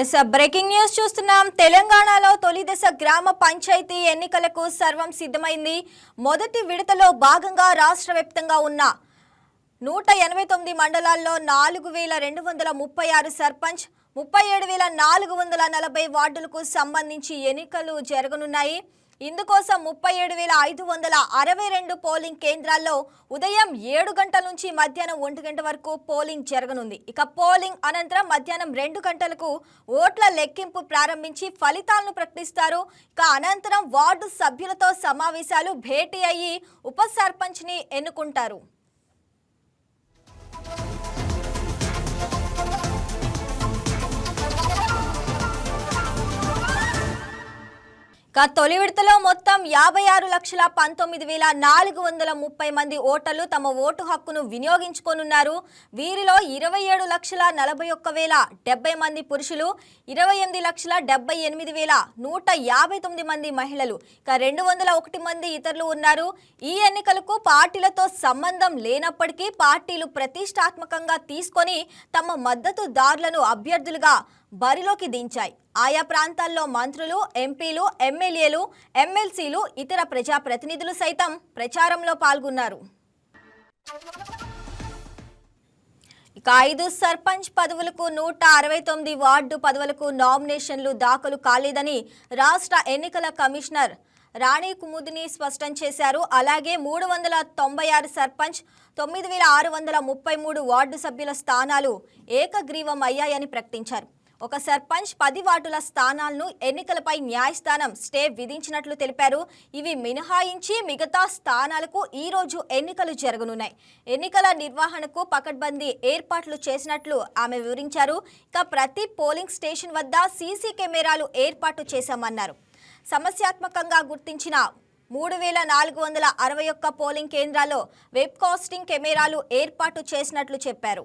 Yes breaking news చూస్తున్నాం. తెలంగాణలో తొలి దశ గ్రామ పంచాయతీ ఎన్నికలకు సర్వం సిద్ధమైంది. మొదటి విడతలో భాగంగా రాష్ట్ర వ్యాప్తంగా ఉన్న నూట ఎనభై తొమ్మిది మండలాల్లో నాలుగు వేల రెండు వందల ముప్పై ఆరు సర్పంచ్ ముప్పై ఏడు వేల నాలుగు వందల నలభై వార్డులకు సంబంధించి ఎన్నికలు జరగనున్నాయి. ఇందుకోసం ముప్పై ఏడు వేల ఐదు వందల అరవై రెండు పోలింగ్ కేంద్రాల్లో ఉదయం ఏడు గంటల నుంచి మధ్యాహ్నం ఒంటి గంట వరకు పోలింగ్ జరగనుంది. ఇక పోలింగ్ అనంతరం మధ్యాహ్నం రెండు గంటలకు ఓట్ల లెక్కింపు ప్రారంభించి ఫలితాలను ప్రకటిస్తారు. ఇక అనంతరం వార్డు సభ్యులతో సమావేశాలు భేటీ అయ్యి ఉప సర్పంచ్ని ఎన్నుకుంటారు. ఇక తొలి విడతలో మొత్తం యాభై ఆరు లక్షల పంతొమ్మిది వేల నాలుగు వందల ముప్పై మంది ఓటర్లు తమ ఓటు హక్కును వినియోగించుకోనున్నారు. వీరిలో ఇరవై ఏడు లక్షల నలభై ఒక్క వేల డెబ్బై మంది పురుషులు ఇరవై ఎనిమిది లక్షల డెబ్బై ఎనిమిది వేల నూట యాభై తొమ్మిది మంది మహిళలు. ఇక రెండు వందల ఒకటి మంది ఇతరులు ఉన్నారు. ఈ ఎన్నికలకు పార్టీలతో సంబంధం లేనప్పటికీ పార్టీలు ప్రతిష్టాత్మకంగా తీసుకొని తమ మద్దతుదారులను అభ్యర్థులుగా బరిలోకి దించాయి. ఆయా ప్రాంతాల్లో మంత్రులు ఎంపీలు ఎమ్మెల్యేలు ఎమ్మెల్సీలు ఇతర ప్రజాప్రతినిధులు సైతం ప్రచారంలో పాల్గొన్నారు. ఇక ఐదు సర్పంచ్ పదవులకు నూట అరవై తొమ్మిది వార్డు పదవులకు నామినేషన్లు దాఖలు కాలేదని రాష్ట్ర ఎన్నికల కమిషనర్ రాణి కుముదిని స్పష్టం చేశారు. అలాగే మూడు వందల తొంభై ఆరు సర్పంచ్ తొమ్మిది వేల ఆరు వందల ముప్పై మూడు వార్డు సభ్యుల స్థానాలు ఏకగ్రీవం అయ్యాయని ప్రకటించారు. ఒక సర్పంచ్ పది వార్డుల స్థానాలను ఎన్నికలపై న్యాయస్థానం స్టే విధించినట్లు తెలిపారు. ఇవి మినహాయించి మిగతా స్థానాలకు ఈ రోజు ఎన్నికలు జరగనున్నాయి. ఎన్నికల నిర్వహణకు పకడ్బందీ ఏర్పాట్లు చేసినట్లు ఆమె వివరించారు. ఇక ప్రతి పోలింగ్ స్టేషన్ వద్ద సీసీ కెమెరాలు ఏర్పాటు చేశామన్నారు. సమస్యాత్మకంగా గుర్తించిన మూడు వేల నాలుగు వందల అరవై ఒక్క పోలింగ్ కేంద్రాల్లో వెబ్ కాస్టింగ్ కెమెరాలు ఏర్పాటు చేసినట్లు చెప్పారు.